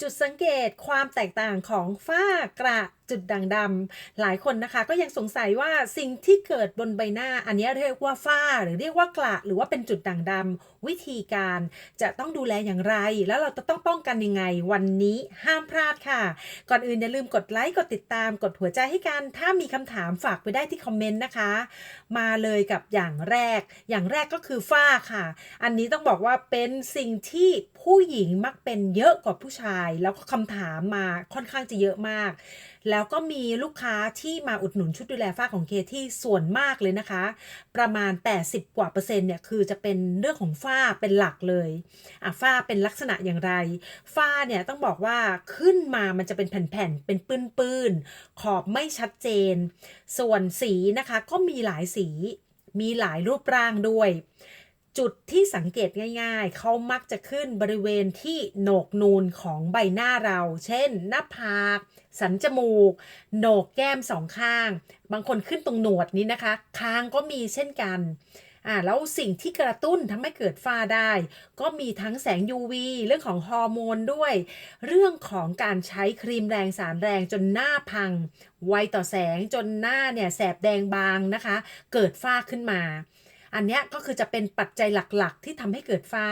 จุดสังเกตความแตกต่างของฝ้ากระ จุดด่างดำหลายคนนะคะ ก็ยังสงสัยว่าสิ่งที่เกิดบนใบหน้า อันนี้เรียกว่าฝ้า หรือเรียกว่ากระหรือว่าเป็นจุดด่างดำวิธีการจะต้องดูแลอย่างไร แล้วเราจะต้องป้องกันยังไง วันนี้ห้ามพลาดค่ะ ก่อนอื่นอย่าลืมกดไลค์กดติดตาม กดหัวใจให้กันถ้ามีคำถามฝากไปได้ที่คอมเมนต์นะคะ มาเลยกับอย่างแรก อย่างแรกก็คือฝ้าค่ะ อันนี้ต้องบอกว่าเป็นสิ่งที่ผู้หญิงมักเป็นเยอะกว่าผู้ชาย แล้วก็คำถามมาค่อนข้างจะเยอะมากแล้วก็มีลูกค้าที่มาอุดหนุนชุดดูแลฝ้าของเคที่ส่วนมากเลยนะคะ ประมาณ 80 กว่าเปอร์เซ็นต์เนี่ยคือจะเป็นเรื่องของฝ้าเป็นหลักเลยอะฝ้าเป็นลักษณะอย่างไร ฝ้าเนี่ยต้องบอกว่าขึ้นมามันจะเป็นแผ่นๆเป็นปื้นๆขอบไม่ชัดเจน ส่วนสีนะคะก็มีหลายสีมีหลายรูปร่างด้วย จุดที่สังเกตง่ายๆ เขามักจะขึ้นบริเวณที่โหนกนูนของใบหน้าเรา เช่น หน้าผาก สันจมูก โหนกแก้มสองข้าง บางคนขึ้นตรงหนวดนี้นะคะ คางก็มีเช่นกัน อ่า แล้วสิ่งที่กระตุ้นทำให้เกิดฝ้าได้ ก็มีทั้งแสง UV เรื่องของฮอร์โมนด้วย เรื่องของการใช้ครีมแรงสารแรงจนหน้าพัง ไวต่อแสงจนหน้าเนี่ยแสบแดงบางนะคะ เกิดฝ้าขึ้นมา อันนี้ก็คือจะเป็นปัจจัยหลักๆ ที่ทำให้เกิดฝ้า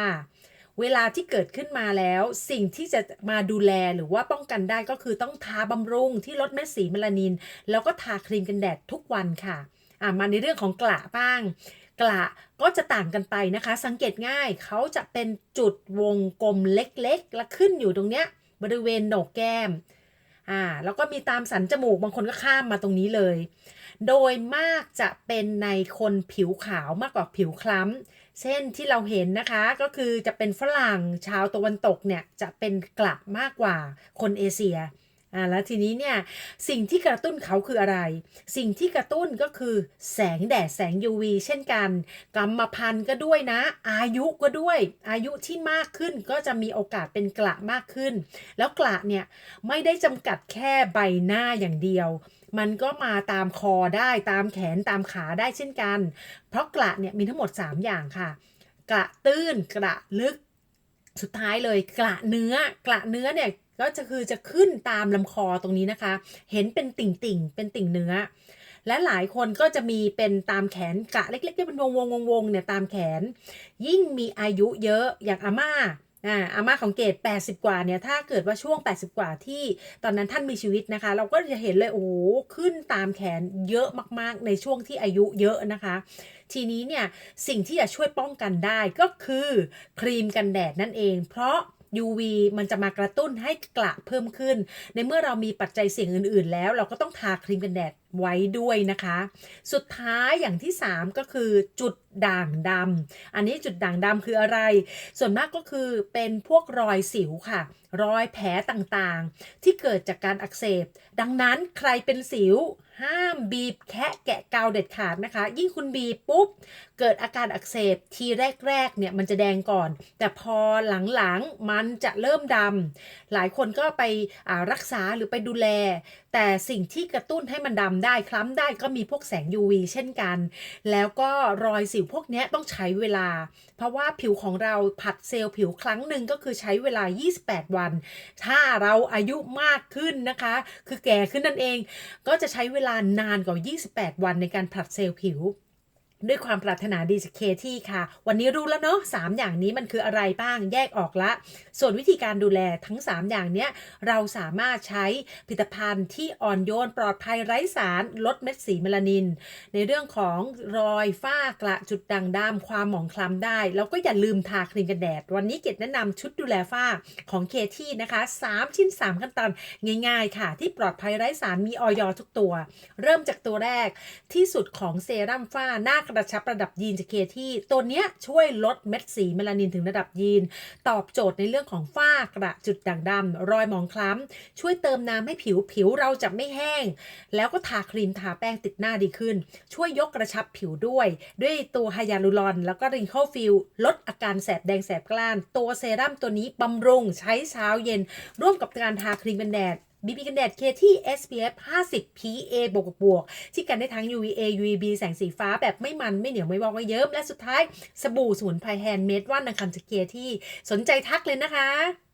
เวลาที่เกิดขึ้นมาแล้ว สิ่งที่จะมาดูแลหรือว่าป้องกันได้ก็คือต้องทาบำรุงที่ลดเม็ดสีเมลานิน แล้วก็ทาครีมกันแดดทุกวันค่ะอะมาในเรื่องของกระบ้าง กระก็จะต่างกันไปนะคะ สังเกตง่ายเขาจะเป็นจุดวงกลมเล็กๆ และขึ้นอยู่ตรงเนี้ยบริเวณโหนกแก้ม อ่าแล้วก็มีตามสันจมูกบางคนก็ข้ามมาตรงนี้เลย โดยมากจะเป็นในคนผิวขาวมากกว่าผิวคล้ำ เช่นที่เราเห็นนะคะก็คือจะเป็นฝรั่งชาวตะวันตกเนี่ยจะเป็นกระมากกว่าคนเอเชีย อ่าแล้วทีนี้เนี่ยสิ่งที่กระตุ้นเขาคืออะไร สิ่งที่กระตุ้นก็คือ แสงแดดแสง UV เช่นกัน กรรมพันธุ์ก็ด้วยนะ อายุก็ด้วย อายุที่มากขึ้นก็จะมีโอกาสเป็นกระมากขึ้น แล้วกระเนี่ยไม่ได้จำกัดแค่ใบหน้าอย่างเดียว มันก็มาตามคอได้ตามแขนตามขาได้เช่นกัน เพราะกระเนี่ยมีทั้งหมด 3 อย่างค่ะ กระตื้นกระลึกสุดท้ายเลยกระเนื้อกระเนื้อเนี่ย ก็จะคือจะขึ้นตามลำคอตรงนี้นะคะ เห็นเป็นติ่งติ่งๆเป็นติ่งเนื้อ และหลายคนก็จะมีเป็นตามแขนกะเล็กๆที่เป็นวงวงวงวงๆเนี่ยตามแขน ยิ่งมีอายุเยอะอย่างอาม่าอ่าอาม่าของเกด80 กว่าเนี่ยถ้าเกิดว่าช่วง 80 กว่าที่ตอนนั้นท่านมีชีวิตนะคะ เราก็จะเห็นเลยโอ้ขึ้นตามแขนเยอะมากๆ ในช่วงที่อายุเยอะนะคะ ทีนี้เนี่ยสิ่งที่จะช่วยป้องกันได้ก็คือครีมกันแดดนั่นเอง เพราะ UV มันจะมากระตุ้นให้กระเพิ่มขึ้น ในเมื่อเรามีปัจจัยเสี่ยงอื่น ๆ แล้ว เราก็ต้องทาครีมกันแดดไว้ด้วยนะคะ สุดท้ายอย่างที่ 3 ก็คือจุดด่างดำอันนี้จุดด่างดำคืออะไร ส่วนมากก็คือเป็นพวกรอยสิวค่ะ รอยแผลต่างๆ ที่เกิดจากการอักเสบ ดังนั้นใครเป็นสิว ห้ามบีบแคะแกะกาวเด็ดขาดนะคะ ยิ่งคุณบีบปุ๊บ เกิดอาการอักเสบทีแรกๆเนี่ยมันจะแดงก่อน แต่พอหลังๆมันจะเริ่มดำหลายคนก็ไปรักษาหรือไปดูแลแต่สิ่งที่กระตุ้นให้มันดำได้คล้ำได้ก็มีพวกแสง UV เช่นกัน แล้วก็รอยสิวพวกนี้ต้องใช้เวลา เพราะว่าผิวของเราผัดเซลล์ผิวครั้งหนึ่งก็คือใช้เวลา 28 วัน ถ้าเราอายุมากขึ้นนะคะ คือแก่ขึ้นนั่นเอง ก็จะใช้เวลานานกว่า 28 วันในการผลัดเซลล์ผิว ด้วยความปรารถนาดีจากเคที่ค่ะ วันนี้รู้แล้วเนาะ3อย่างนี้มันคืออะไรบ้างแยกออกละ ส่วนวิธีการดูแลทั้ง 3 อย่างเนี้ยเราสามารถใช้ผลิตภัณฑ์ที่อ่อนโยนปลอดภัยไร้สารลดเม็ดสีเมลานิน ในเรื่องของรอยฝ้ากระจุดด่างดำความหมองคล้ำได้ แล้วก็อย่าลืมทาครีมกันแดด วันนี้เกดแนะนำชุดดูแลฝ้าของเคที่นะคะ 3 ชิ้น 3 ขั้นตอนง่าย ๆ ค่ะ ที่ปลอดภัยไร้สารมีออยทุกตัว เริ่มจากตัวแรกที่สุดของเซรั่มฝ้าหน้ากระชับระดับยีนจากเคที่ตัวเนี้ยช่วยลดเม็ดสีเมลานินถึงระดับยีน ตอบโจทย์ในเรื่องของฝ้ากระจุดด่างดำรอยหมองคล้ำ ช่วยเติมน้ำให้ผิวผิวเราจะไม่แห้ง แล้วก็ทาครีมทาแป้งติดหน้าดีขึ้น ช่วยยกกระชับผิวด้วย ด้วยตัวไฮยาลูรอน แล้วก็ริงเคิลฟิลลดอาการแสบแดงแสบกล้าน ตัวเซรั่มตัวนี้บำรุงใช้เช้าเย็น ร่วมกับการทาครีมกันแดด บีบีกันแดดเคที่ SPF 50 PA บวกบวกที่กันได้ทั้ง UVA UVB แสงสีฟ้าแบบไม่มันไม่เหนียวไม่วอกไม่เยิ้มและสุดท้าย สบู่สมุนไพรแฮนด์เมดว่านนังคำจากเคที่สนใจทักเลยนะคะ